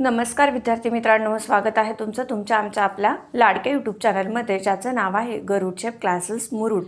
नमस्कार विद्यार्थी मित्रांनो स्वागत आहे तुमचं तुमच्या आमच्या आपल्या लाडक्या यूट्यूब चॅनलमध्ये ज्याचं नाव आहे गरुडशेप क्लासेस मुरुड.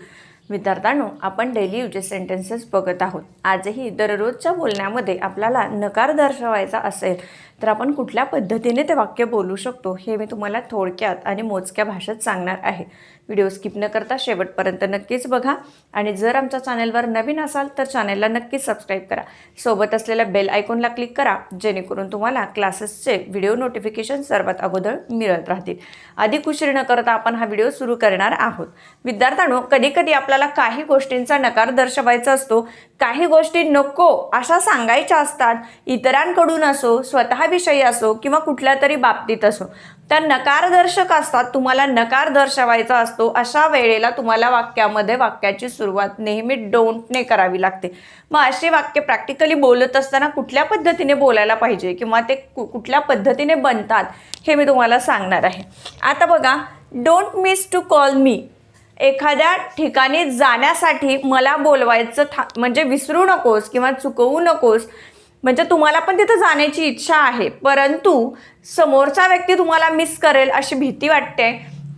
विद्यार्थ्यांनो आपण डेली युजेस सेंटेन्सेस बघत आहोत. आजही दररोजच्या बोलण्यामध्ये आपल्याला नकार दर्शवायचा असेल तर आपण कुठल्या पद्धतीने ते वाक्य बोलू शकतो हे मी तुम्हाला थोडक्यात आणि मोजक्या भाषेत सांगणार आहे. व्हिडिओ स्किप न करता शेवटपर्यंत नक्कीच बघा आणि जर आमच्या चॅनेलवर नवीन असाल तर चॅनेलला नक्कीच सबस्क्राईब करा. सोबत असलेल्या बेल आयकॉनला क्लिक करा जेणेकरून तुम्हाला क्लासेसचे व्हिडिओ नोटिफिकेशन सर्वात अगोदर मिळत राहतील. अधिक उशीर न करता आपण हा व्हिडिओ सुरू करणार आहोत. विद्यार्थ्यांनो कधी कधी आपल्याला काही गोष्टींचा नकार दर्शवायचा असतो काही गोष्टी नको अशा सांगायच्या असतात इतरांकडून असो स्वतःविषयी असो किंवा कुठल्या तरी बाबतीत असो. त्या नकारदर्शक असतात तुम्हाला नकार दर्शवायचा असतो अशा वेळेला तुम्हाला वाक्यामध्ये वाक्याची सुरुवात नेहमी डोंटने करावी लागते. मग अशी वाक्य प्रॅक्टिकली बोलत असताना कुठल्या पद्धतीने बोलायला पाहिजे किंवा ते कु कुठल्या पद्धतीने बनतात हे मी तुम्हाला सांगणार आहे. आता बघा डोंट मिस टू कॉल मी एखाद्या ठिकाणी जाण्यासाठी मला बोलवायचं था म्हणजे विसरू नकोस किंवा चुकवू नकोस म्हणजे तुम्हाला पण तिथं जाण्याची इच्छा आहे परंतु समोरचा व्यक्ती तुम्हाला मिस करेल अशी भीती वाटते.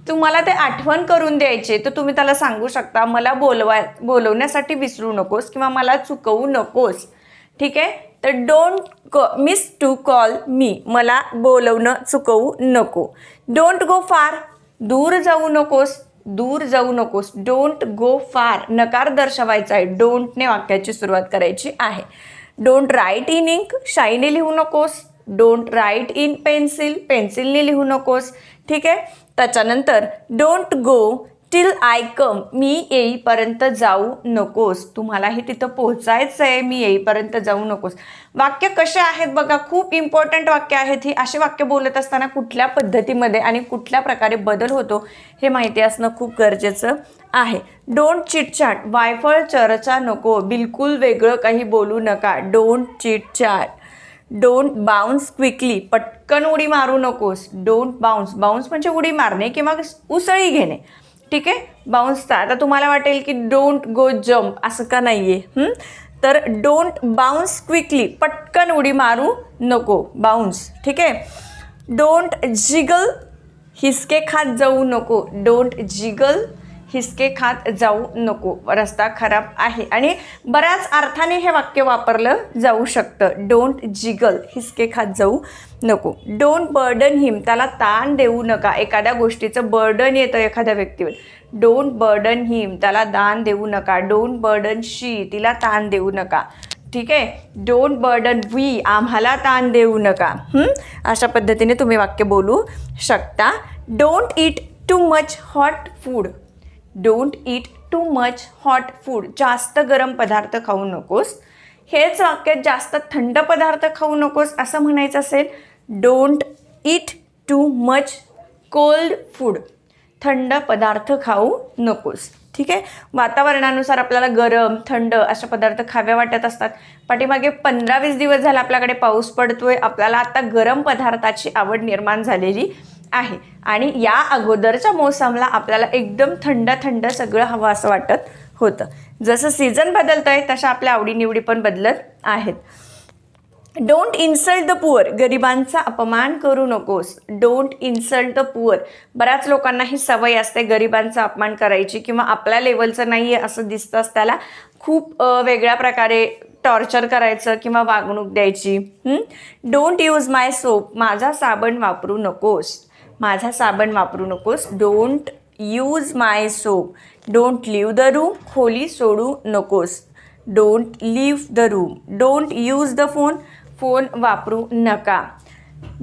तुम्हाला ते आठवण करून द्यायचे तर तुम्ही त्याला सांगू शकता मला बोलवाय बोलवण्यासाठी विसरू नकोस किंवा मला चुकवू नकोस. ठीक आहे? तर डोंट क मिस टू कॉल मी मला बोलवणं चुकवू नको. डोंट गो फार दूर जाऊ नकोस दूर जाऊ नकोस. डोंट गो फार नकार दर्शवायचा आहे. डोंटने वाक्याची सुरुवात करायची आहे. डोंट राईट इन इंक शाईने लिहू नकोस. डोंट राईट इन पेन्सिल पेन्सिलने लिहू नकोस. ठीक आहे? त्याच्यानंतर don't go till I come मी येईपर्यंत जाऊ नकोस. तुम्हालाही तिथं पोहोचायचं आहे मी येईपर्यंत जाऊ नकोस. वाक्य कसे आहेत बघा? खूप इम्पॉर्टंट वाक्य आहेत ही. असे वाक्य बोलत असताना कुठल्या पद्धतीमध्ये आणि कुठल्या प्रकारे बदल होतो हे माहिती असणं खूप गरजेचं आहे. डोंट चिटचाट वायफळ चर्चा नको. बिलकुल वेगळं काही बोलू नका. Don't chitchat don't bounce quickly पटकन उडी मारू नकोस. डोंट बाउन्स बाउन्स म्हणजे उडी मारणे किंवा उसळी घेणे. ठीक आहे? बाउन्सचा आता तुम्हाला वाटेल की डोंट गो जम्प असं का नाही आहे तर डोंट बाउन्स क्विकली पटकन उडी मारू नको. बाउन्स ठीक आहे? डोंट जिगल हिसके खात जाऊ नको. डोंट जिगल हिसके खात जाऊ नको. रस्ता खराब आहे. आणि बऱ्याच अर्थाने हे वाक्य वापरलं जाऊ शकतं. डोंट जिगल हिसके खात जाऊ नको. डोंट बर्डन हिम त्याला ताण देऊ नका. एखाद्या गोष्टीचं बर्डन येतं एखाद्या व्यक्तीवर. डोंट बर्डन हिम त्याला दान देऊ नका. डोंट बर्डन शी तिला ताण देऊ नका. ठीक आहे? डोंट बर्डन वी आम्हाला ताण देऊ नका. अशा पद्धतीने तुम्ही वाक्य बोलू शकता. Don't eat too much hot food don't eat too much hot food जास्त गरम पदार्थ खाऊ नकोस. हेच वाक्यात जास्त थंड पदार्थ खाऊ नकोस असं म्हणायचं असेल. Don't eat too much cold food थंड पदार्थ खाऊ नकोस. ठीक आहे? वातावरणानुसार आपल्याला गरम थंड अशा पदार्थ खाव्या वाटत असतात. पाठीमागे पंधरा वीस दिवस झाला आपल्याकडे पाऊस पडतोय. आपल्याला आता गरम पदार्थाची आवड निर्माण झालेली आहे. आणि या अगोदरच्या मोसमला आपल्याला एकदम थंड थंड सगळं हवं असं वाटत होतं. जसं सीझन बदलतं आहे तशा आपल्या आवडीनिवडी पण बदलत आहेत. डोंट इन्सल्ट द पुअर गरिबांचा अपमान करू नकोस. डोंट इन्सल्ट द पुअर बऱ्याच लोकांना ही सवय असते गरिबांचा अपमान करायची किंवा आपल्या लेवलचं नाही आहे असं दिसतंच त्याला खूप वेगळ्या प्रकारे टॉर्चर करायचं किंवा वागणूक द्यायची. डोंट यूज माय सोप माझा साबण वापरू नकोस. माझा साबण वापरू नकोस. Don't use my soap don't leave the room खोली सोडू नकोस. Don't leave the room don't use the phone phone वापरू नका.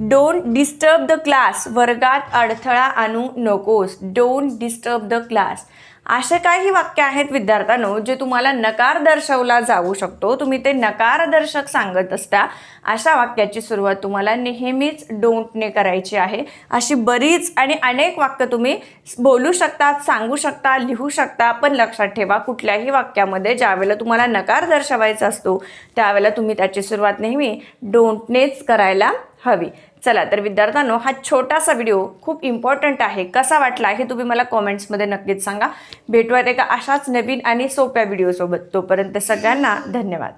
डोंट डिस्टर्ब द क्लास वर्गात अडथळा आणू नकोस. डोंट डिस्टर्ब द क्लास असे काही वाक्य आहेत विद्यार्थ्यांनो जे तुम्हाला नकार दर्शवला जाऊ शकतो. तुम्ही ते नकारदर्शक सांगत असता. अशा वाक्याची सुरुवात तुम्हाला नेहमीच डोंटने करायची आहे. अशी बरीच आणि अनेक वाक्य तुम्ही बोलू शकता सांगू शकता लिहू शकता पण लक्षात ठेवा कुठल्याही वाक्यामध्ये ज्यावेळेला तुम्हाला नकार दर्शवायचा असतो त्यावेळेला तुम्ही त्याची सुरुवात नेहमी डोंटनेच करायला हवी. चला तर विद्यार्थ्यांनो हा छोटासा व्हिडिओ खूप इम्पॉर्टंट आहे. कसा वाटला हे तुम्ही मला कॉमेंट्समध्ये नक्कीच सांगा. भेटूयात एका अशाच नवीन आणि सोप्या व्हिडिओसोबत तोपर्यंत सगळ्यांना धन्यवाद.